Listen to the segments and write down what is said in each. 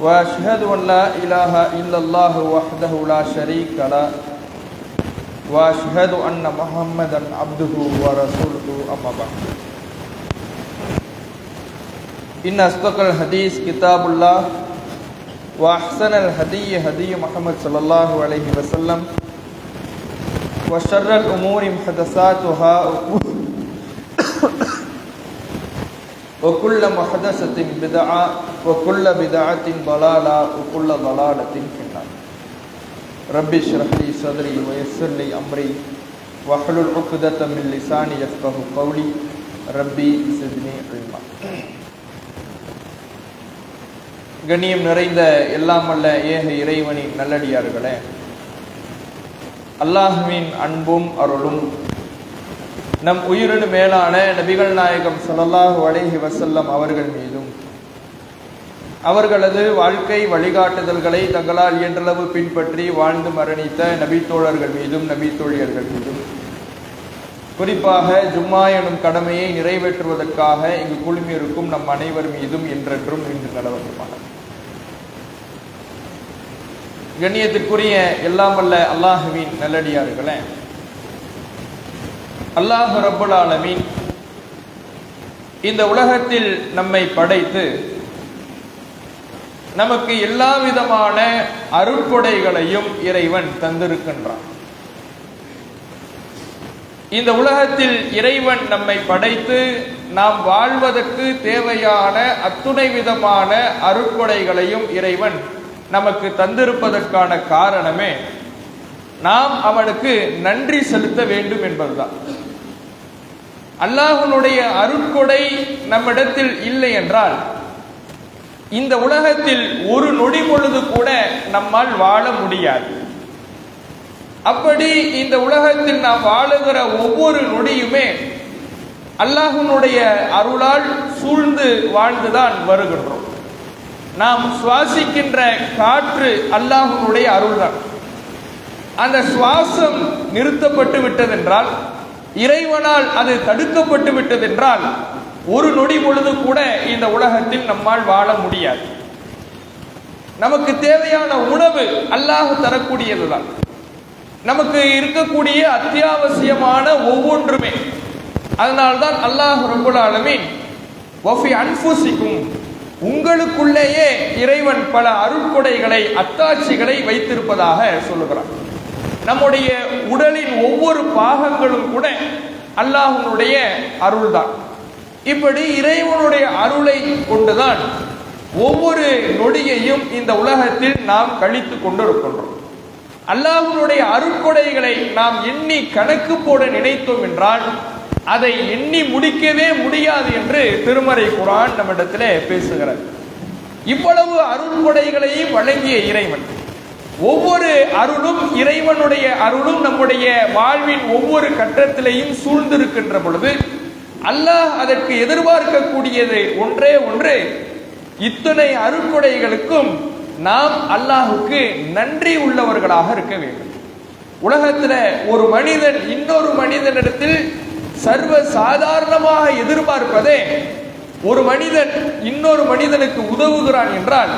وأشهد أن لا إله إلا الله وحده لا شريك له. وأشهد أن محمدا عبده ورسوله أما بعد. إن أصدق الحديث كتاب الله وأحسن الهدي هدي محمد صلى الله عليه وسلم وشر الأمور محدثاتها وكل محدثة بدعة وكل بدعة ضلالة وكل ضلالة في النار ربي اشرح لي صدري ويسر لي أمري واحلل عقدة من لساني يفقه قولي ربي زدني علما கண்ணியம் நிறைந்த எல்லாம் வல்ல ஏக இறைவனின் நல்லடியார்களே அல்லாஹுவின் அன்பும் அருளும் நம் உயிரினு மேலான நபிகள் நாயகம் ஸல்லல்லாஹு அலைஹி வசல்லம் அவர்கள் மீதும் அவர்களது வாழ்க்கை வழிகாட்டுதல்களை தங்களால் இயன்றளவு பின்பற்றி வாழ்ந்து மரணித்த நபித்தோழர்கள் மீதும் நபித்தோழியர்கள் மீதும் குறிப்பாக ஜும்மா எனும் கடமையை நிறைவேற்றுவதற்காக இங்கு குழுமியிருக்கும் நம் அனைவர் மீதும் என்றென்றும் இன்று நடவடிப்பானது கண்ணியத்திற்குரிய எல்லாம் வல்ல அல்லாஹுவின் நல்லடியார்களே அல்லாஹ் ரபுல் ஆலமீன் இந்த உலகத்தில் நம்மை படைத்து நமக்கு எல்லா விதமான அருட்கொடைகளையும் இறைவன் தந்திருக்கின்றான். இந்த உலகத்தில் இறைவன் நம்மை படைத்து நாம் வாழ்வதற்கு தேவையான அத்துணை விதமான அருட்கொடைகளையும் இறைவன் நமக்கு தந்திருப்பதற்கான காரணமே நாம் அவனுக்கு நன்றி செலுத்த வேண்டும் என்பதுதான். அல்லாஹனுடைய அருட்கொடை நம்மிடத்தில் இல்லை என்றால் இந்த உலகத்தில் ஒரு நொடி பொழுது கூட நம்மால் வாழ முடியாது. அப்படி இந்த உலகத்தில் நாம் வாழுகிற ஒவ்வொரு நொடியுமே அல்லாஹனுடைய அருளால் சூழ்ந்து வாழ்ந்துதான் வருகின்றோம். நாம் சுவாசிக்கின்ற காற்று அல்லாஹனுடைய அருள்தான். அந்த சுவாசம் நிறுத்தப்பட்டு விட்டதென்றால் இறைவனால் அது தடுக்கப்பட்டு விட்டதென்றால் ஒரு நொடி பொழுது கூட இந்த உலகத்தில் நம்மால் வாழ முடியாது. நமக்கு தேவையான உணவு அல்லாஹ் தரக்கூடியதுதான். நமக்கு இருக்கக்கூடிய அத்தியாவசியமான ஒவ்வொன்றுமே. அதனால்தான் அல்லாஹ் ரபுல் ஆலமீன் வஃபி அன்புசிக்கும் உங்களுக்குள்ளேயே இறைவன் பல அருட்கொடைகளை அத்தாட்சிகளை வைத்திருப்பதாக சொல்லுகிறான். நம்முடைய உடலின் ஒவ்வொரு பாகங்களும் கூட அல்லாஹனுடைய அருள்தான். இப்படி இறைவனுடைய அருளை கொண்டுதான் ஒவ்வொரு நொடியையும் இந்த உலகத்தில் நாம் கழித்து கொண்டிருக்கின்றோம். அல்லாஹனுடைய அருட்கொடைகளை நாம் எண்ணி கணக்கு போட நினைத்தோம் என்றால் அதை எண்ணி முடிக்கவே முடியாது என்று திருமறை குரான் நம்மிடத்திலே பேசுகிறார் இவ்வளவு அருட்கொடைகளையும் வழங்கிய இறைவன் ஒவ்வொரு அருளும் இறைவனுடைய அருளும் நம்முடைய வாழ்வின் ஒவ்வொரு கட்டத்திலையும் சூழ்ந்திருக்கின்ற பொழுது அல்லாஹ் அதற்கு எதிர்பார்க்கக்கூடியது ஒன்றே ஒன்று இத்தனை அருட்கொடைகளுக்கும் நாம் அல்லாஹுக்கு நன்றி உள்ளவர்களாக இருக்க வேண்டும். உலகத்தில் ஒரு மனிதன் இன்னொரு மனிதனிடத்தில் சர்வ சாதாரணமாக எதிர்பார்ப்பதே ஒரு மனிதன் இன்னொரு மனிதனுக்கு உதவுகிறான் என்றால்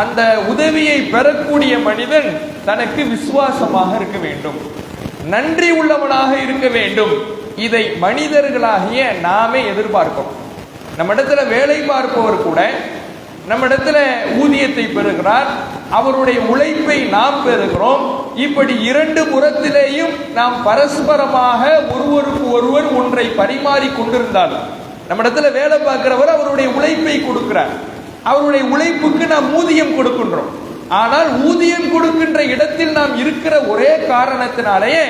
அந்த உதவியை பெறக்கூடிய மனிதன் தனக்கு விசுவாசமாக இருக்க வேண்டும். நன்றி உள்ளவனாக இருக்க வேண்டும். இதை மனிதர்களாகிய நாமே எதிர்பார்க்கிறோம் நம்ம இடத்துல வேலை பார்ப்பவர் கூட நம்ம இடத்துல ஊதியத்தை பெறுகிறார் அவருடைய உழைப்பை நாம் பெறுகிறோம். இப்படி இரண்டு புறத்திலேயும் நாம் பரஸ்பரமாக ஒருவருக்கு ஒருவர் ஒன்றை பரிமாறி கொண்டிருந்தாலும் நம்ம இடத்துல வேலை பார்க்கிறவர் அவருடைய உழைப்பை கொடுக்கிறார். அவருடைய உழைப்புக்கு நாம் ஊதியம் கொடுக்கின்றோம். ஆனால் ஊதியம் கொடுக்கின்ற இடத்தில் நாம் இருக்கிற ஒரே காரணத்தினாலேயே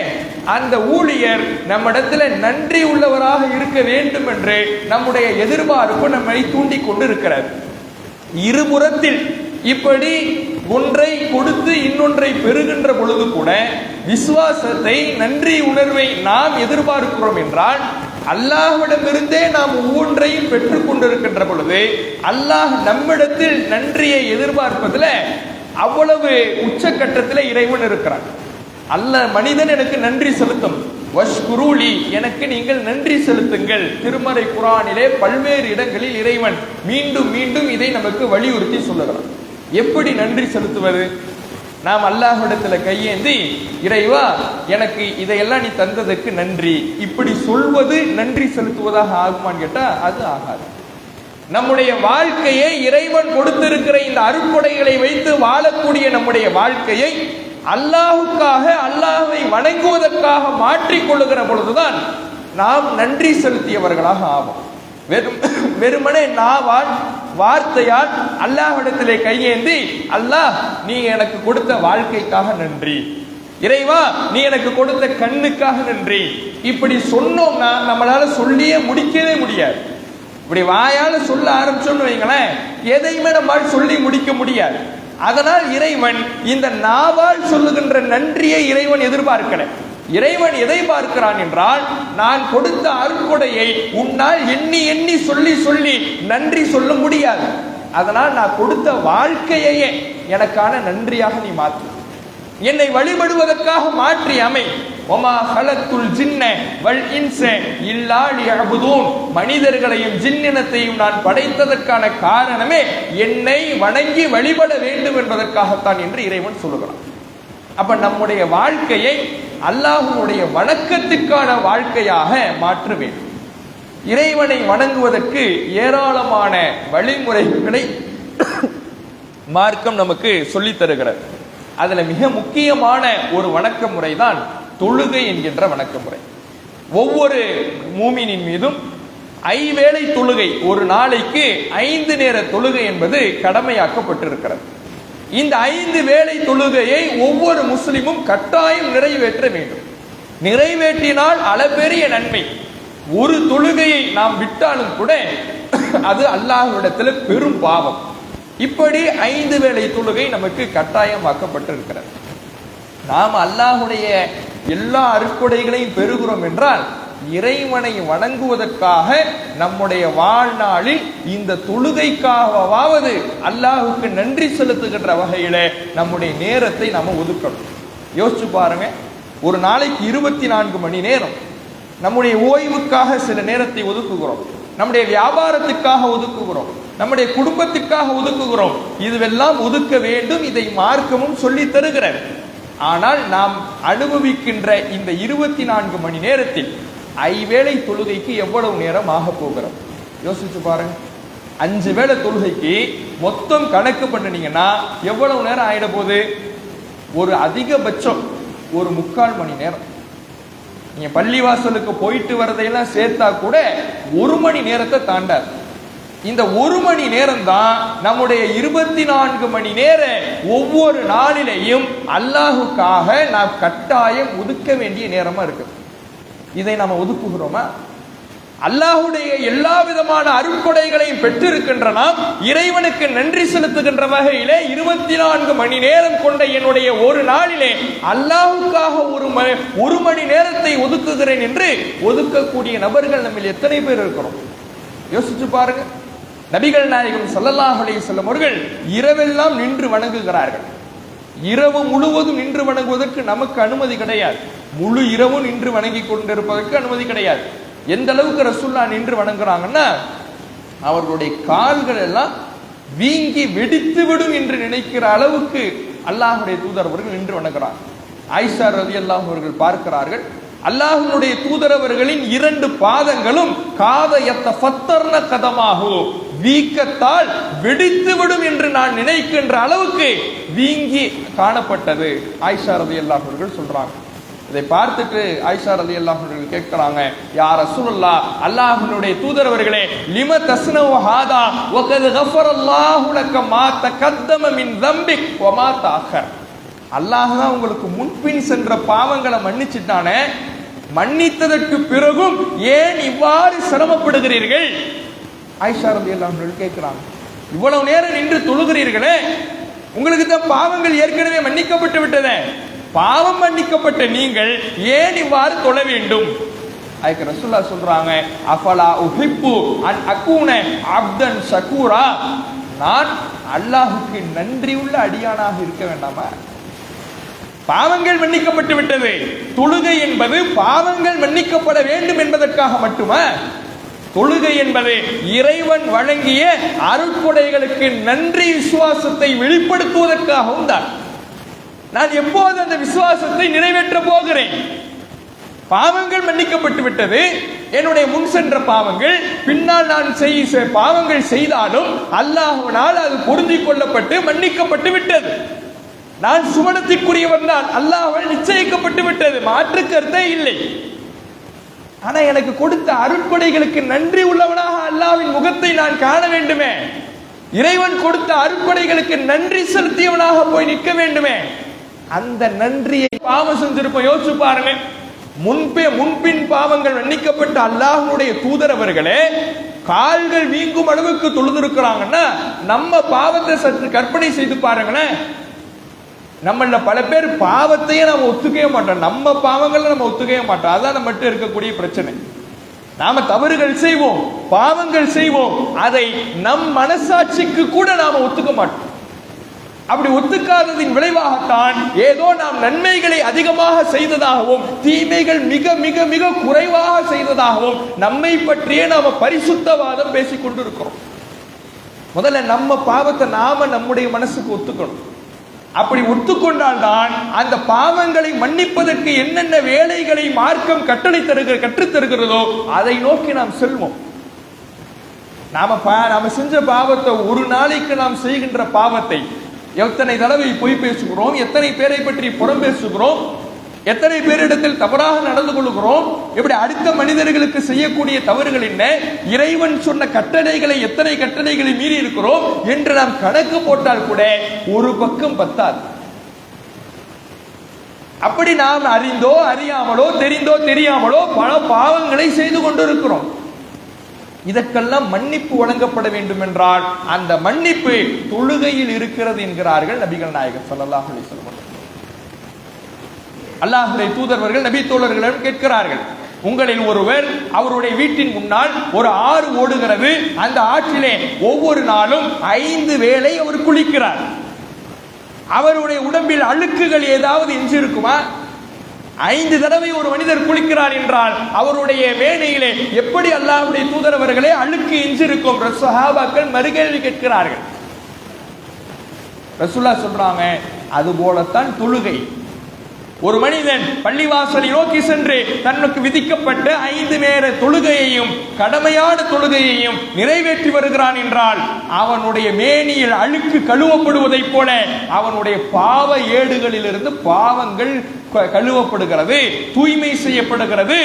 அந்த ஊழியர் நம்மிடத்தில் நன்றி உள்ளவராக இருக்க வேண்டும் என்று நம்முடைய எதிர்பார்ப்பு நம்மை தூண்டி கொண்டு இருக்கிறார் இருபுறத்தில் இப்படி ஒன்றை கொடுத்து இன்னொன்றை பெறுகின்ற பொழுது கூட விசுவாசத்தை நன்றி உணர்வை நாம் எதிர்பார்க்கிறோம் என்றால் அல்லாஹ்விடமிருந்தே நாம் ஒவ்வொன்றையும் பெற்றுக் கொண்டிருக்கின்ற பொழுது அல்லாஹ் நம்மிடத்தில் நன்றியை எதிர்பார்ப்பதில் அவ்வளவு உச்சக்கட்டத்தில் இறைவன் இருக்கிறான். அல்ல மனிதன் எனக்கு நன்றி செலுத்தும். வஷ்குருளி எனக்கு நீங்கள் நன்றி செலுத்துங்கள். திருமறை குரானிலே பல்வேறு இடங்களில் இறைவன் மீண்டும் மீண்டும் இதை நமக்கு வலியுறுத்தி சொல்லுகிறான். எப்படி நன்றி செலுத்துவது? நாம் அல்லாஹ்விடத்துல கையேந்தி இறைவா எனக்கு இதையெல்லாம் நீ தந்ததுக்கு நன்றி. இப்படி சொல்வது நன்றி செலுத்துவதாக ஆகுமான்னு கேட்டா அது ஆகாது. நம்முடைய வாழ்க்கையை இறைவன் கொடுத்திருக்கிற இந்த அருட்கொடைகளை வைத்து வாழக்கூடிய நம்முடைய வாழ்க்கையை அல்லாஹுக்காக அல்லாஹை வணங்குவதற்காக மாற்றிக் கொள்ளுகிற பொழுதுதான் நாம் நன்றி செலுத்தியவர்களாக ஆகும் வெறும் வெறுமனே நாவால் வார்த்தையால் அல்லாஹ்விடத்திலே கையேந்தி அல்லாஹ் நீ எனக்கு கொடுத்த வாழ்க்கைக்காக நன்றி. இறைவா நீ எனக்கு கொடுத்த கண்ணுக்காக நன்றி. இப்படி சொன்னோம்னா நம்மளால சொல்லியே முடிக்கவே முடியாது. இப்படி வாயால சொல்ல ஆரம்பிச்சோம்னு வைங்களேன் எதையுமே நம்மால் சொல்லி முடிக்க முடியாது. அதனால் இறைவன் இந்த நாவால் சொல்லுகின்ற நன்றியை இறைவன் எதிர்பார்க்கிறேன் இறைவன் எதை பார்க்கிறான் என்றால் நான் கொடுத்த அருட்கொடையை உன்னால் எண்ணி எண்ணி சொல்லி சொல்லி நன்றி சொல்ல முடியாது. அதனால் நான் கொடுத்த வாழ்க்கையையே எனக்கான நன்றியாக நீ மாற்று. என்னை வழிபடுவதற்காக மாற்றி அமை. ஒமா ஹலத்துல் ஜின்ன வல் இன்ச இல்லாடி லியஅபுதூன். மனிதர்களையும் ஜின்னினத்தையும் நான் படைத்ததற்கான காரணமே என்னை வணங்கி வழிபட வேண்டும் என்பதற்காகத்தான் என்று இறைவன் சொல்லுகிறான். அப்ப நம்முடைய வாழ்க்கையை அல்லாஹுடைய வணக்கத்துக்கான வாழ்க்கையாக மாற்ற வேண்டும். இறைவனை வணங்குவதற்கு ஏராளமான வழிமுறைகளை மார்க்கம் நமக்கு சொல்லித் தருகிறது. அதுல மிக முக்கியமான ஒரு வணக்க முறை தான் தொழுகை என்கின்ற வணக்க முறை ஒவ்வொரு மூமினின் மீதும் ஐவேளை தொழுகை ஒரு நாளைக்கு ஐந்து நேர தொழுகை என்பது கடமையாக்கப்பட்டிருக்கிறது. இந்த ஐந்து வேலை தொழுகையை ஒவ்வொரு முஸ்லிமும் கட்டாயம் நிறைவேற்ற வேண்டும். நிறைவேற்றினால் அளப்பெரிய நன்மை. ஒரு தொழுகையை நாம் விட்டாலும் கூட அது அல்லாஹ்விடத்தில் பெரும் பாவம். இப்படி ஐந்து வேளை தொழுகை நமக்கு கட்டாயமாக்கப்பட்டிருக்கிறது. நாம் அல்லாஹுடைய எல்லா அறுக்குடைகளையும் பெறுகிறோம் என்றால் இறைவனை வணங்குவதற்காக நம்முடைய வாழ்நாளில் இந்த தொழுகைக்காகவாவது அல்லாஹுக்கு நன்றி செலுத்துகின்ற வகையில நம்முடைய நேரத்தை நம்ம ஒதுக்கணும். யோசிச்சு பாருங்க ஒரு நாளைக்கு இருபத்தி நான்கு மணி நேரம் நம்முடைய ஓய்வுக்காக சில நேரத்தை ஒதுக்குகிறோம். நம்முடைய வியாபாரத்துக்காக ஒதுக்குகிறோம். நம்முடைய குடும்பத்துக்காக ஒதுக்குகிறோம். இதுவெல்லாம் ஒதுக்க வேண்டும் இதை மார்க்கமும் சொல்லி தருகிறது. ஆனால் நாம் அனுபவிக்கின்ற இந்த இருபத்தி நான்கு மணி நேரத்தில் ஐவேளை தொழுகைக்கு எவ்வளவு நேரம் ஆக போகிறோம்? யோசிச்சு பாருங்க. அஞ்சு வேளை தொழுகைக்கு மொத்தம் கணக்கு பண்ணினீங்கன்னா எவ்வளவு நேரம் ஆயிட போகுது? ஒரு அதிகபட்சம் ஒரு முக்கால் மணி நேரம். நீங்க பள்ளிவாசலுக்கு போயிட்டு வரதையெல்லாம் சேர்த்தா கூட ஒரு மணி நேரத்தை தாண்டாது. இந்த ஒரு மணி நேரம் தான் நம்முடைய இருபத்தி நான்கு மணி நேர ஒவ்வொரு நாளிலையும் அல்லாஹுக்காக நாம் கட்டாயம் ஒதுக்க வேண்டிய நேரமா இருக்கு. இதை நாம் ஒதுக்குகிறோமா? அல்லாஹுடைய எல்லா விதமான அருட்கொடைகளையும் பெற்றிருக்கின்ற நாம் இறைவனுக்கு நன்றி செலுத்துகின்ற வகையிலே இருபத்தி நான்கு மணி நேரம் கொண்ட என்னுடைய ஒரு நாளிலே அல்லாஹுக்காக ஒரு ம- ஒரு மணி நேரத்தை ஒதுக்குகிறேன் என்று ஒதுக்கக்கூடிய நபர்கள் நம்ம எத்தனை பேர் இருக்கிறோம்? யோசிச்சு பாருங்க. நபிகள் நாயகம் ஸல்லல்லாஹு செல்லும் வஸல்லம் அவர்கள் இரவெல்லாம் நின்று வணங்குகிறார்கள். இரவு முழுவதும் நின்று வணங்குவதற்கு நமக்கு அனுமதி கிடையாது. முழு இரவும் நின்று வணங்கி கொண்டிருப்பதற்கு அனுமதி கிடையாது. எந்த அளவுக்கு ரசுல்லா நின்று வணங்குறாங்கன்னா அவர்களுடைய கால்கள் எல்லாம் வீங்கி வெடித்து விடும் என்று நினைக்கிற அளவுக்கு அல்லாஹுடைய தூதர் அவர்கள் நின்று வணங்குறாங்க. ஆயிஷா அல்லாஹ் அவர்கள் பார்க்கிறார்கள் அல்லாஹனுடைய தூதரவர்களின் இரண்டு பாதங்களும் காதையத்த ஃபத்தர்ன கதமாகோ வீக்கத்தால் வெடித்து விடும் என்று நான் நினைக்கின்ற அளவுக்கு வீங்கி காணப்பட்டது ஆயிஷா ரதி அவர்கள் சொல்றாங்க. இதை பார்த்துட்டு ஆயிஷா அலி அல்லாஹர்கள் கேட்கிறாங்க யார் ரசூலுல்லா அல்லாஹனுடைய தூதரவர்களே லிம தஸ்னவு ஹாதா வகத் கஃபரல்லாஹு லக்க மா தகத்தம மின் தம்பிக் வ மா அல்லாஹ் தான் உங்களுக்கு முன்பின் சென்ற பாவங்களை மன்னிச்சிட்டானே மன்னித்ததற்கு பிறகும் ஏன் இவ்வாறு சிரமப்படுகிறீர்கள்? ஆயிஷா ரதி அல்லாஹர்கள் கேட்கிறாங்க இவ்வளவு நேரம் நின்று தொழுகிறீர்களே உங்களுக்கு தான் பாவங்கள் ஏற்கனவே மன்னிக்கப்பட்டு விட்டதே. பாவம் மன்னிக்கப்பட்ட நீங்கள் ஏன் இவ்வாறு தொழ வேண்டும்? அதுக்கு ரசுல்லா சொல்றாங்க அஃபலா உஹிப்பு அன் அக்கூன அப்தன் சகூரா? நான் அல்லாஹுக்கு நன்றி உள்ள அடியானாக இருக்க வேண்டாமா? பாவங்கள் மன்னிக்கப்பட்டு விட்டது. தொழுகை என்பது பாவங்கள் மன்னிக்கப்பட வேண்டும் என்பதற்காக மட்டுமா? தொழுகை என்பது இறைவன் வழங்கிய அருட்கொடைகளுக்கு நன்றி விசுவாசத்தை வெளிப்படுத்துவதற்காகவும் தான். நான் எப்போது அந்த விசுவாசத்தை நிறைவேற்ற போகிறேன்? பாவங்கள் மன்னிக்கப்பட்டு விட்டது. என்னுடைய முன் சென்ற பாவங்கள் பின்னால் நான் செய்ய பாவங்கள் செய்தாலும் அல்லாஹ்வினால் அது பொருந்திக் கொள்ளப்பட்டு மன்னிக்கப்பட்டு விட்டது. நான் சுவனத்திற்குரியவன் தான் அல்லாஹ்வால் நிச்சயிக்கப்பட்டு விட்டது. மாற்று கருத்தே இல்லை. ஆனா எனக்கு கொடுத்த அருட்படைகளுக்கு நன்றி உள்ளவனாக அல்லாவின் முகத்தை நான் காண வேண்டுமே. இறைவன் கொடுத்த அருட்படைகளுக்கு நன்றி செலுத்தியவனாக போய் நிற்க வேண்டுமே. அந்த நன்றியை பாவம் செஞ்சிருப்போம் யோசிச்சு பாருங்க முன்பே முன்பின் பாவங்கள் மன்னிக்கப்பட்ட தூதர் தூதரவர்களே கால்கள் வீங்கும் அளவுக்கு தொழுதிருக்கிறாங்கன்னா நம்ம பாவத்தை சற்று கற்பனை செய்து பாருங்களேன். நம்மள பல பேர் பாவத்தையே நம்ம ஒத்துக்கவே மாட்டோம். நம்ம பாவங்களை நம்ம ஒத்துக்கவே மாட்டோம். அதான் நம்ம மட்டும் இருக்கக்கூடிய பிரச்சனை. நாம தவறுகள் செய்வோம் பாவங்கள் செய்வோம். அதை நம் மனசாட்சிக்கு கூட நாம ஒத்துக்க மாட்டோம். அப்படி ஒத்துக்காததின் விளைவாகத்தான் ஏதோ நாம் நன்மைகளை அதிகமாக செய்ததாகவும் தீமைகள் மிக மிக மிக குறைவாக செய்ததாகவும் நம்மை பற்றியே நாம பரிசுத்தவாதம் பேசிக் கொண்டிருக்கிறோம். முதல்ல நம்ம பாவத்தை நாம நம்முடைய மனசுக்கு ஒத்துக்கணும். அப்படி ஒத்துக்கொண்டால் தான் அந்த பாவங்களை மன்னிப்பதற்கு என்னென்ன வேலைகளை மார்க்கம் கட்டளை தருகிற கற்றுத் தருகிறதோ அதை நோக்கி நாம் செல்வோம். நாம பா- நாம செஞ்ச பாவத்தை ஒரு நாளைக்கு நாம் செய்கின்ற பாவத்தை எத்தனை தடவை பொய் பேசுகிறோம்? எத்தனை பேரை பற்றி புறம் பேசுகிறோம்? எத்தனை பேரிடத்தில் தவறாக நடந்து கொள்கிறோம்? இப்படி அடுத்த மனிதர்களுக்கு செய்யக்கூடிய தவறுகள் என்ன? இறைவன் சொன்ன கட்டளைகளை எத்தனை கட்டளைகளை மீறி இருக்கிறோம் என்று நாம் கணக்கு போட்டால் கூட ஒரு பக்கம் பத்தாது. அப்படி நாம் அறிந்தோ அறியாமலோ தெரிந்தோ தெரியாமலோ பல பாவங்களை செய்து கொண்டிருக்கிறோம். இதற்கெல்லாம் மன்னிப்பு வழங்கப்பட வேண்டும் என்றால் அந்த மன்னிப்பு தொழுகையில் இருக்கிறது என்கிறார்கள் நபிகள் நாயகர் ஸல்லல்லாஹு அலைஹி வஸல்லம் அல்லாஹுடைய தூதர்வர்கள் நபி தோழர்களிடம் கேட்கிறார்கள் உங்களில் ஒருவர் அவருடைய வீட்டின் முன்னால் ஒரு ஆறு ஓடுகிறது அந்த ஆற்றிலே ஒவ்வொரு நாளும் ஐந்து வேளை அவர் குளிக்கிறார். அவருடைய உடம்பில் அழுக்குகள் ஏதாவது எஞ்சி இருக்குமா ஐந்து தடவை ஒரு மனிதர் குளிக்கிறார் என்றால் அவருடைய வேணையிலே எப்படி அல்லாவுடைய தூதரவர்களே அழுக்கு எஞ்சிருக்கும்? சஹாபாக்கள் மறுகேள்வி கேட்கிறார்கள். ரசுல்லா சொல்றாங்க அது போலத்தான் தொழுகை. ஒரு மனிதன் பள்ளிவாசலை நோக்கி சென்று தனக்கு விதிக்கப்பட்ட ஐந்து நேர தொழுகையையும் கடமையான தொழுகையையும் நிறைவேற்றி வருகிறான் என்றால் அவனுடைய மேனியில் அழுக்கு கழுவப்படுவதைப் போல அவனுடைய பாவ ஏடுகளிலிருந்து பாவங்கள் க- கழுவப்படுகிறது தூய்மை செய்யப்படுகிறது.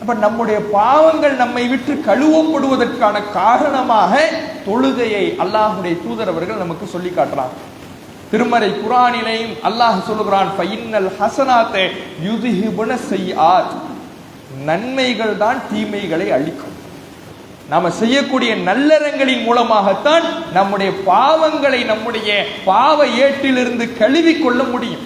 அப்ப நம்முடைய பாவங்கள் நம்மை விட்டு கழுவப்படுவதற்கான காரணமாக தொழுகையை அல்லாஹுடைய தூதரவர்கள் நமக்கு சொல்லி காட்டுறாங்க திருமறை குரானிலையும் அல்லாஹ் சொல்லுகிறான் ஃபைன்னல் ஹசனாத்தே யுதிஹிபுன செய்யாத் நன்மைகள் தான் தீமைகளை அழிக்கும் நாம செய்யக்கூடிய நல்லறங்களின் மூலமாகத்தான் நம்முடைய பாவங்களை நம்முடைய பாவ ஏட்டிலிருந்து கழுவி கொள்ள முடியும்.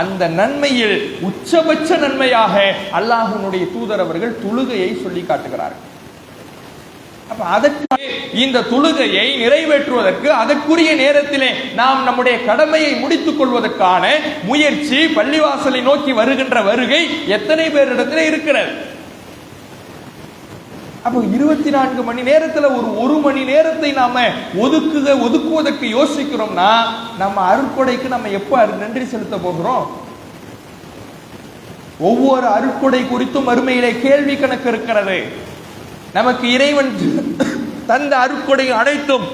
அந்த நன்மையில் உச்சபட்ச நன்மையாக அல்லாஹனுடைய தூதர் அவர்கள் தொழுகையை சொல்லி காட்டுகிறார்கள். அப்ப அதற்கு இந்த தொழுகையை நிறைவேற்றுவதற்கு அதற்குரிய நேரத்திலே நாம் நம்முடைய கடமையை முடித்துக் கொள்வதற்கான முயற்சி பள்ளிவாசலை நோக்கி வருகின்ற வருகை எத்தனை பேரிடத்திலே இருக்கிறது. அப்போ இருபத்தி நான்கு மணி நேரத்துல ஒரு ஒரு மணி நேரத்தை நாம ஒதுக்குக ஒதுக்குவதற்கு யோசிக்கிறோம்னா நம்ம அருட்கொடைக்கு நம்ம எப்ப அரு- நன்றி செலுத்த போகிறோம்? ஒவ்வொரு அருட்கொடை குறித்தும் அருமையிலே கேள்வி கணக்கு இருக்கிறது. நமக்கு இறைவன் தந்த அருட்கொடை அனைத்தும்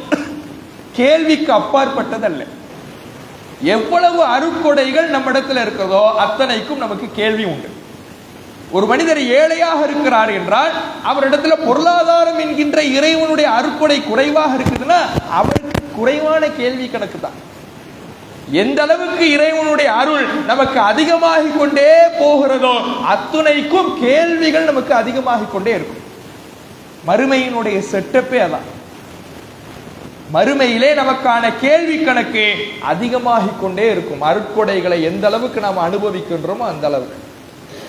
கேள்விக்கு அப்பாற்பட்டதல்ல. எவ்வளவு அருட்கொடைகள் நம்மிடத்தில் இருக்கிறதோ அத்தனைக்கும் நமக்கு கேள்வி உண்டு. ஒரு மனிதர் ஏழையாக இருக்கிறார் என்றால் அவரிடத்துல பொருளாதாரம் என்கின்ற இறைவனுடைய அருட்கொடை குறைவாக இருக்குதுன்னா அவருக்கு குறைவான கேள்வி கணக்கு தான். எந்த அளவுக்கு இறைவனுடைய அருள் நமக்கு அதிகமாகிக் கொண்டே போகிறதோ அத்துணைக்கும் கேள்விகள் நமக்கு அதிகமாகிக் கொண்டே இருக்கும். மறுமையினுடைய செட்டப்பே அதான். மறுமையிலே நமக்கான கேள்வி கணக்கு அதிகமாகிக் கொண்டே இருக்கும். அருட்கொடைகளை எந்த அளவுக்கு நாம் அனுபவிக்கின்றோமோ அந்த அளவுக்கு.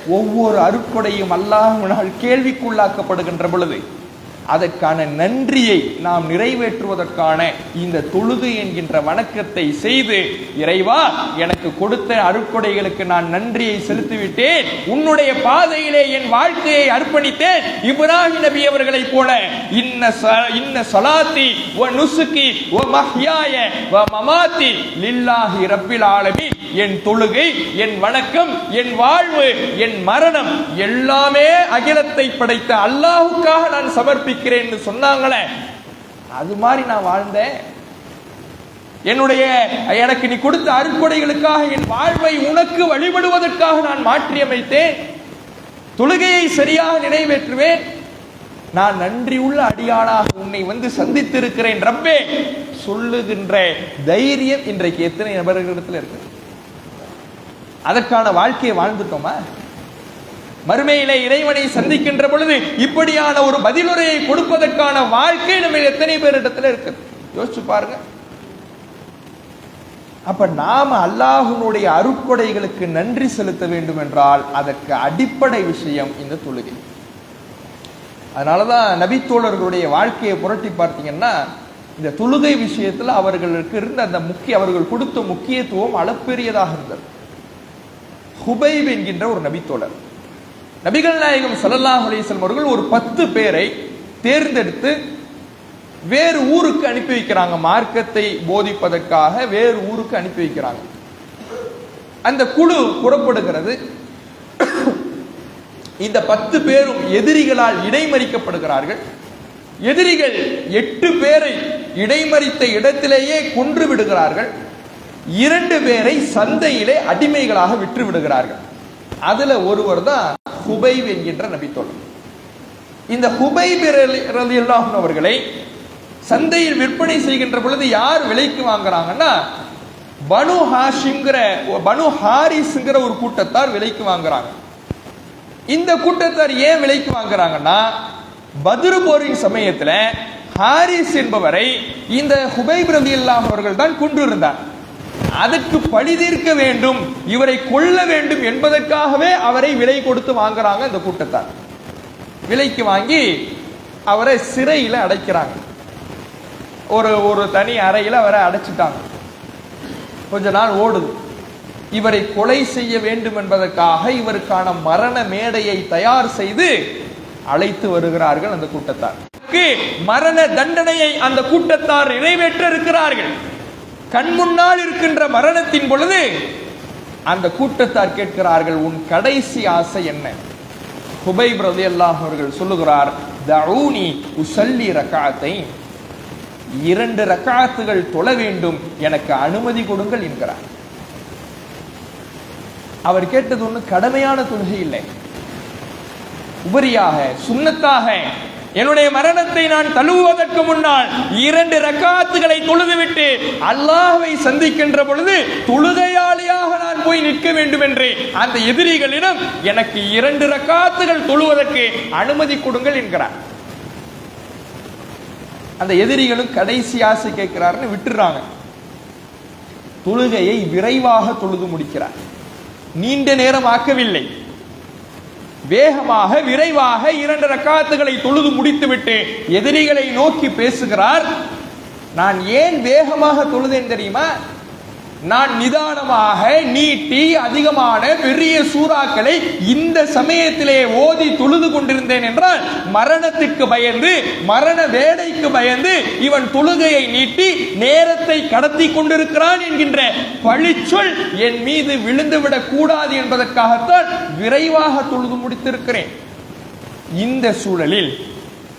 ஒவ்வொரு அருட்கொடையும் அல்லாமல் கேள்விக்குள்ளாக்கப்படுகின்ற பொழுது அதற்கான நன்றியை நாம் நிறைவேற்றுவதற்கான இந்த தொழுது என்கின்ற வணக்கத்தை செய்து இறைவா எனக்கு கொடுத்த அருட்கொடைகளுக்கு நான் நன்றியை செலுத்திவிட்டேன். உன்னுடைய பாதையிலே என் வாழ்க்கையை அர்ப்பணித்தேன். இப்ராஹிம் நபி அவர்களை போல இன்ன ச- இன்ன சலாத்தி வ நுசுக்கி வ மஹ்யாய வ மமாத்தி லில்லாஹி ரப்பில் ஆலமீன். என் தொழுகை என் வணக்கம் என் வாழ்வு என் மரணம் எல்லாமே அகிலத்தை படைத்த அல்லாஹுக்காக நான் சமர்ப்பிக்கிறேன் சொன்னாங்களே. அது மாதிரி நான் வாழ்ந்தேன். என்னுடைய எனக்கு நீ கொடுத்த அறுப்படைகளுக்காக என் வாழ்வை உனக்கு வழிபடுவதற்காக நான் மாற்றியமைத்தேன். தொழுகையை சரியாக நிறைவேற்றுவேன். நான் நன்றியுள்ள அடியானாக உன்னை வந்து சந்தித்திருக்கிறேன் ரப்பே. சொல்லுகின்ற தைரியம் இன்றைக்கு எத்தனை நபர்களிடத்தில் இருக்கிறது அதற்கான வாழ்க்கையை வாழ்ந்துட்டோமா மறுமையிலே இறைவனை சந்திக்கின்ற பொழுது இப்படியான ஒரு பதிலுரையை கொடுப்பதற்கான வாழ்க்கை நம்ம எத்தனை பேரிடத்துல இருக்குது? யோசிச்சு பாருங்க. அப்ப நாம அல்லாஹனுடைய அருட்கொடைகளுக்கு நன்றி செலுத்த வேண்டும் என்றால் அதற்கு அடிப்படை விஷயம் இந்த தொழுகை. அதனாலதான் நபித்தோழர்களுடைய வாழ்க்கையை புரட்டி பார்த்தீங்கன்னா இந்த தொழுகை விஷயத்துல அவர்களுக்கு இருந்த அந்த முக்கிய அவர்கள் கொடுத்த முக்கியத்துவம் அளப்பெரியதாக இருந்தது. ஹுபைப் என்கின்ற ஒரு நபித்தோழர். நபிகள் நாயகம் சல்லல்லாஹ் அலைஹி அவர்கள் ஒரு பத்து பேரை தேர்ந்தெடுத்து வேறு ஊருக்கு அனுப்பி வைக்கிறாங்க. மார்க்கத்தை போதிப்பதற்காக வேறு ஊருக்கு அனுப்பி வைக்கிறாங்க. அந்த குழு புறப்படுகிறது. இந்த பத்து பேரும் எதிரிகளால் இடைமறிக்கப்படுகிறார்கள். எதிரிகள் எட்டு பேரை இடைமறித்த இடத்திலேயே கொன்று விடுகிறார்கள். இரண்டு பேரை சந்தையிலே அடிமைகளாக விற்று விடுகிறார்கள் அதுல ஒருவர் தான் ஹுபைப் என்கின்ற நபித்தோழர். இந்த ஹுபைப் அவர்களை சந்தையில் விற்பனை செய்கின்ற பொழுது யார் விலைக்கு வாங்குறாங்கன்னா பனு ஹாஷிங்கிற பனு ஹாரிஸ்ங்கிற ஒரு கூட்டத்தார் விலைக்கு வாங்குறாங்க. இந்த கூட்டத்தார் ஏன் விலைக்கு வாங்குறாங்கன்னா பதிரு போரின் சமயத்தில் ஹாரிஸ் என்பவரை இந்த ஹுபைப் ரலியல்லாஹு அவர்கள் தான் கொண்டு இருந்தார் அதற்கு பழி தீர்க்க வேண்டும் இவரை கொல்ல வேண்டும் என்பதற்காகவே அவரை விலை கொடுத்து வாங்குறாங்க இந்த கூட்டத்தார். விலைக்கு வாங்கி அவரை சிறையில் அடைக்கிறாங்க. ஒரு ஒரு தனி அறையில் அவரை அடைச்சிட்டாங்க. கொஞ்ச நாள் ஓடுது. இவரை கொலை செய்ய வேண்டும் என்பதற்காக இவருக்கான மரண மேடையை தயார் செய்து அழைத்து வருகிறார்கள் அந்த கூட்டத்தார். மரண தண்டனையை அந்த கூட்டத்தார் நிறைவேற்ற இருக்கிறார்கள். கண் முன்னால் இருக்கின்ற மரணத்தின் பொழுது அந்த கூட்டத்தார் கேட்கிறார்கள் உன் கடைசி ஆசை என்ன? ஹுபை பிரதி அல்லாஹ் அவர்கள் சொல்லுகிறார் தவுனி உசல்லி ரகாத்தை இரண்டு ரக்காத்துகள் தொழ வேண்டும் எனக்கு அனுமதி கொடுங்கள் என்கிறார். அவர் கேட்டது ஒண்ணு கடமையான தொழுகை இல்லை. உபரியாக சுண்ணத்தாக என்னுடைய மரணத்தை நான் தழுவுவதற்கு முன்னால் இரண்டு ரக்காத்துகளை தொழுதுவிட்டு அல்லாஹ்வை சந்திக்கின்ற பொழுது தொழுகையாளியாக நான் போய் நிற்க வேண்டும் என்று அந்த எதிரிகளிடம் எனக்கு இரண்டு ரக்காத்துகள் தொழுவதற்கு அனுமதி கொடுங்கள் என்கிறார். அந்த எதிரிகளும் கடைசி ஆசை கேட்கிறாருன்னு விட்டுறாங்க. தொழுகையை விரைவாக தொழுது முடிக்கிறார். நீண்ட நேரம் ஆக்கவில்லை. வேகமாக விரைவாக இரண்டு ரக்காத்துகளை தொழுது முடித்துவிட்டு எதிரிகளை நோக்கி பேசுகிறார். நான் ஏன் வேகமாக தொழுதேன் தெரியுமா? நான் நிதானமாக நீட்டி அதிகமான பெரிய சூறாக்களை இந்த சமயத்திலே ஓதி தொழுது கொண்டிருந்தேன் என்றால் மரணத்திற்கு பயந்து மரண வேடைக்கு பயந்து இவன் தொழுகையை நீட்டி நேரத்தை கடத்தி கொண்டிருக்கிறான் என்கின்ற பழிச்சொல் என் மீது விழுந்துவிடக் கூடாது என்பதற்காகத்தான் விரைவாக தொழுது முடித்திருக்கிறேன். இந்த சூழலில்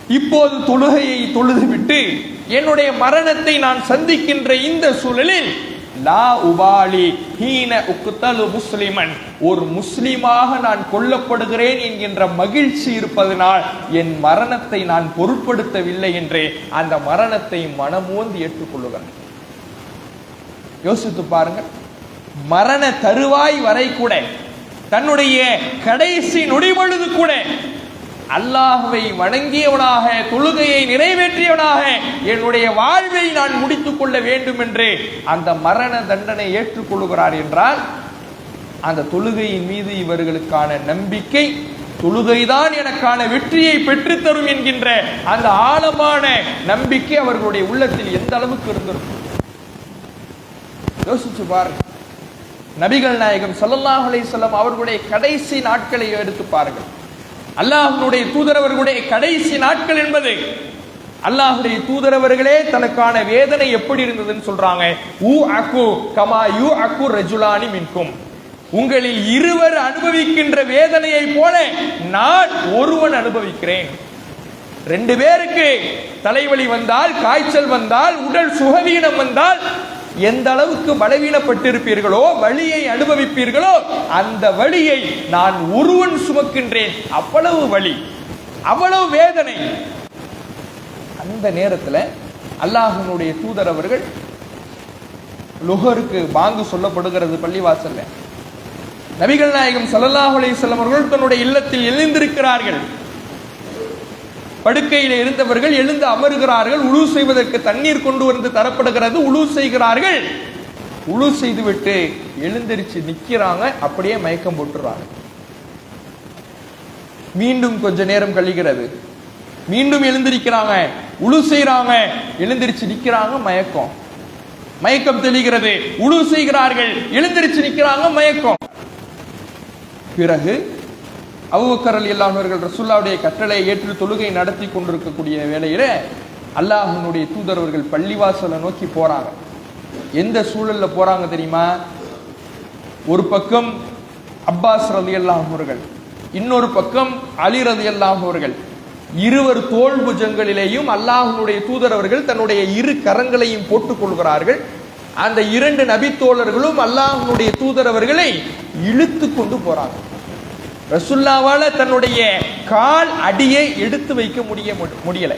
இப்போது தொழுகையை தொழுதுவிட்டு என்னுடைய மரணத்தை நான் சந்திக்கின்ற இந்த சூழலில் லா உபாலி ஹீன உக்குத்தலு முஸ்லிமன். ஒரு முஸ்லிமாக நான் கொல்லப்படுகிறேன் என்கின்ற மகிழ்ச்சி இருப்பதனால் என் மரணத்தை நான் பொருட்படுத்தவில்லை என்று அந்த மரணத்தை மனமோந்து ஏற்றுக்கொள்ளுகிறேன் யோசித்து பாருங்க மரண தருவாய் வரை கூட தன்னுடைய கடைசி நொடிபொழுது கூட அல்லாஹுவை வணங்கியவனாக தொழுகையை நிறைவேற்றியவனாக என்னுடைய வாழ்வை நான் முடித்துக் கொள்ள வேண்டும் என்று அந்த மரண தண்டனை ஏற்றுக்கொள்கிறார் என்றால் அந்த தொழுகையின் மீது இவர்களுக்கான நம்பிக்கை தொழுகைதான் எனக்கான வெற்றியை பெற்றுத்தரும் என்கின்ற அந்த ஆழமான நம்பிக்கை அவர்களுடைய உள்ளத்தில் எந்த அளவுக்கு இருந்திருக்கும்? யோசிச்சு பாருங்க நபிகள் நாயகம் சல்லாஹ் அலைஹி அவர்களுடைய கடைசி நாட்களை எடுத்து பாருங்கள். அல்லாஹனுடைய தூதரவர்களுடைய கடைசி நாட்கள் என்பது. அல்லாஹுடைய தூதரவர்களே தனக்கான வேதனை எப்படி இருந்ததுன்னு சொல்றாங்க. ஊ அக்கு கமா யூ அக்கு ரஜுலானி மின்கும். உங்களில் இருவர் அனுபவிக்கின்ற வேதனையை போல நான் ஒருவன் அனுபவிக்கிறேன். ரெண்டு பேருக்கு தலைவலி வந்தால் காய்ச்சல் வந்தால் உடல் சுகவீனம் வந்தால் எந்த அளவுக்கு பலவீனப்பட்டிருப்பீர்களோ வழியை அனுபவிப்பீர்களோ அந்த வழியை நான் ஒருவன் சுமக்கின்றேன். அவ்வளவு வழி அவ்வளவு வேதனை. அந்த நேரத்தில் அல்லாஹனுடைய தூதர் அவர்கள் லுகருக்கு பாங்கு சொல்லப்படுகிறது பள்ளிவாசல்ல. நபிகள் நாயகம் சல்லாஹ் அலைஹி அவர்கள் தன்னுடைய இல்லத்தில் எழுந்திருக்கிறார்கள். படுக்கையில் இருந்தவர்கள் எழுந்து அமருகிறார்கள் உழு செய்வதற்கு தண்ணீர் கொண்டு வந்து தரப்படுகிறது உழு செய்கிறார்கள். உழு செய்துவிட்டு எழுந்திருச்சு நிக்கிறாங்க அப்படியே மயக்கம் போட்டுறாங்க. மீண்டும் கொஞ்ச நேரம் கழிகிறது. மீண்டும் எழுந்திருக்கிறாங்க உழு செய்கிறாங்க எழுந்திருச்சு நிக்கிறாங்க மயக்கம். மயக்கம் தெளிகிறது. உழு செய்கிறார்கள் எழுந்திருச்சு நிக்கிறாங்க மயக்கம். பிறகு அவுக்கரல் அலி அல்லாஹர்கள் கட்டளை ஏற்று தொழுகை நடத்தி கொண்டிருக்கக்கூடிய வேளையில அல்லாஹனுடைய தூதரவர்கள் பள்ளிவாசலை நோக்கி போறாங்க. எந்த சூழல்ல போறாங்க தெரியுமா? ஒரு பக்கம் அப்பாஸ் ரதி அவர்கள் இன்னொரு பக்கம் அலி ரதி அவர்கள். இருவர் தோல் புஜங்களிலேயும் அல்லாஹனுடைய தூதரவர்கள் தன்னுடைய இரு கரங்களையும் போட்டுக் கொள்கிறார்கள். அந்த இரண்டு நபித்தோழர்களும் அல்லாஹனுடைய தூதரவர்களை இழுத்து கொண்டு போறாங்க. ரசுல்லாவால் தன்னுடைய கால் அடியை எடுத்து வைக்க முடிய முடியல.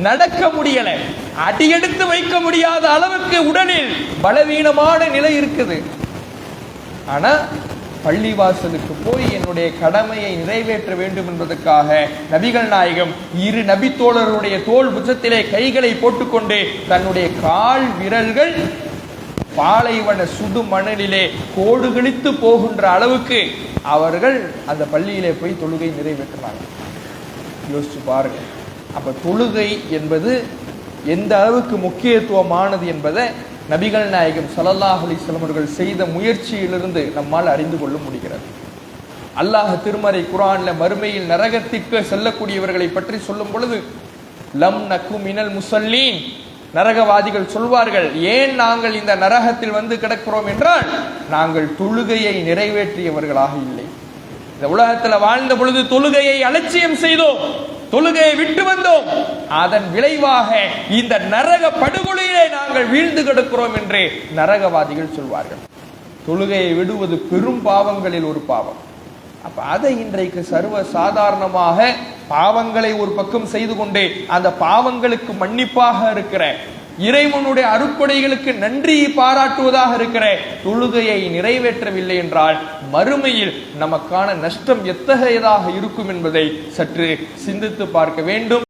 நடக்க முடியல. அடி எடுத்து வைக்க முடியாத அளவுக்கு உடலில் பலவீனமான நிலை இருக்குது. ஆனா பள்ளிவாசலுக்கு போய் என்னுடைய கடமையை நிறைவேற்ற வேண்டும் என்பதற்காக நபிகள் நாயகம் இரு நபித்தோழருடைய தோல் புஜத்திலே கைகளை போட்டுக்கொண்டு தன்னுடைய கால் விரல்கள் பாலைவன சுடு மணலிலே கோடு கிழித்து போகின்ற அளவுக்கு அவர்கள் அந்த பள்ளியிலே போய் தொழுகை நிறைவேற்றினாங்க யோசிச்சு பாருங்க. அப்ப தொழுகை என்பது எந்த அளவுக்கு முக்கியத்துவமானது என்பதை நபிகள் நாயகம் ஸல்லல்லாஹு அலைஹி அவர்கள் செய்த முயற்சியிலிருந்து நம்மால் அறிந்து கொள்ள முடிகிறது. அல்லாஹ் திருமறை குரான்ல மறுமையில் நரகத்திற்கு செல்லக்கூடியவர்களை பற்றி சொல்லும் பொழுது லம் நக்கு மினல் முசல்லீன் நரகவாதிகள் சொல்வார்கள் ஏன் நாங்கள் இந்த நரகத்தில் வந்து கிடக்கிறோம் என்றால் நாங்கள் தொழுகையை நிறைவேற்றியவர்களாக இல்லை. இந்த உலகத்தில் வாழ்ந்த பொழுது தொழுகையை அலட்சியம் செய்தோம் தொழுகையை விட்டு வந்தோம். அதன் விளைவாக இந்த நரக படுகொலையிலே நாங்கள் வீழ்ந்து கிடக்கிறோம் என்று நரகவாதிகள் சொல்வார்கள். தொழுகையை விடுவது பெரும் பாவங்களில் ஒரு பாவம். அப்ப அதை இன்றைக்கு சர்வ சாதாரணமாக பாவங்களை ஒரு பக்கம் செய்து கொண்டே அந்த பாவங்களுக்கு மன்னிப்பாக இருக்கிற இறைவனுடைய அருப்படைகளுக்கு நன்றி பாராட்டுவதாக இருக்கிற தொழுகையை நிறைவேற்றவில்லை என்றால் மறுமையில் நமக்கான நஷ்டம் எத்தகையதாக இருக்கும் என்பதை சற்று சிந்தித்து பார்க்க வேண்டும்.